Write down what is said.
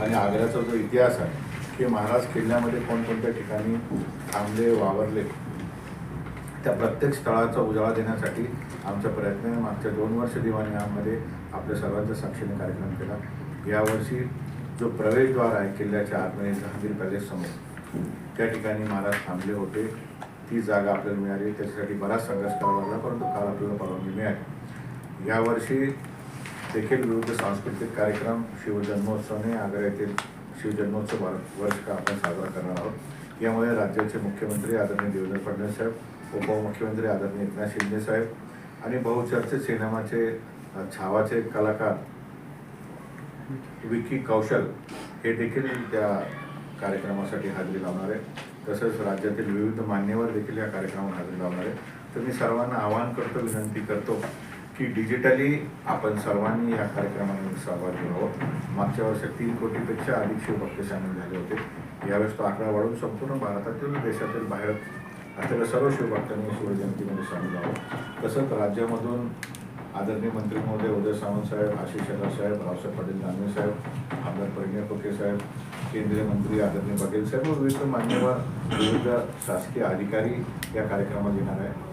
आणि आग्र्याचा जो इतिहास आहे की महाराज किल्ल्यामध्ये कोणकोणत्या ठिकाणी थांबले वावरले त्या प्रत्येक स्थळाचा उजाळा देण्यासाठी आमचा प्रयत्न आहे मागच्या दोन वर्ष दिवाणीमध्ये आपल्या सर्वांच्या साक्षीने कार्यक्रम केला. यावर्षी जो प्रवेशद्वार आहे किल्ल्याच्या आतमध्ये जहांगीर प्रदेश समोर त्या ठिकाणी महाराज थांबले होते. ती जागा आपल्याला मिळाली. त्याच्यासाठी बराच संघर्ष करावा लागला परंतु काल आपल्याला परवानगी मिळाली. यावर्षी देखील विविध सांस्कृतिक कार्यक्रम शिवजन्मोत्सवाने आग्रा येथील शिवजन्मोत्सव वर्ष का आपण साजरा करणार आहोत. यामध्ये राज्याचे मुख्यमंत्री आदरणीय देवेंद्र फडणवीस साहेब उपमुख्यमंत्री आदरणीय एकनाथ शिंदे साहेब आणि बहुचर्चित सिनेमाचे छावाचे कलाकार विकी कौशल हे देखील त्या कार्यक्रमासाठी हजेरी लावणार आहे तसंच राज्यातील विविध मान्यवर देखील या कार्यक्रमात हजेरी लावणार आहे तर मी सर्वांना आवाहन करतो विनंती करतो की डिजिटली आपण सर्वांनी या कार्यक्रमामध्ये सहभागी व्हावं. मागच्या वर्षी तीन कोटीपेक्षा अधिक शिवभक्त सामील झाले होते. यावेळेस तो आकडा वाढून संपूर्ण भारतातील देशातील बाहेर असलेल्या सर्व शिवभक्तांनी शिवजयंतीमध्ये सामील व्हावं. तसंच राज्यामधून आदरणीय मंत्री महोदय उदय सावंत साहेब आशिष शेलार साहेब रावसाहेब पाटील दानवे साहेब आमदार परिणय फुके साहेब केंद्रीय मंत्री आदरणीय बघेल साहेब व विविध मान्यवर विविध शासकीय अधिकारी या कार्यक्रमात येणार आहे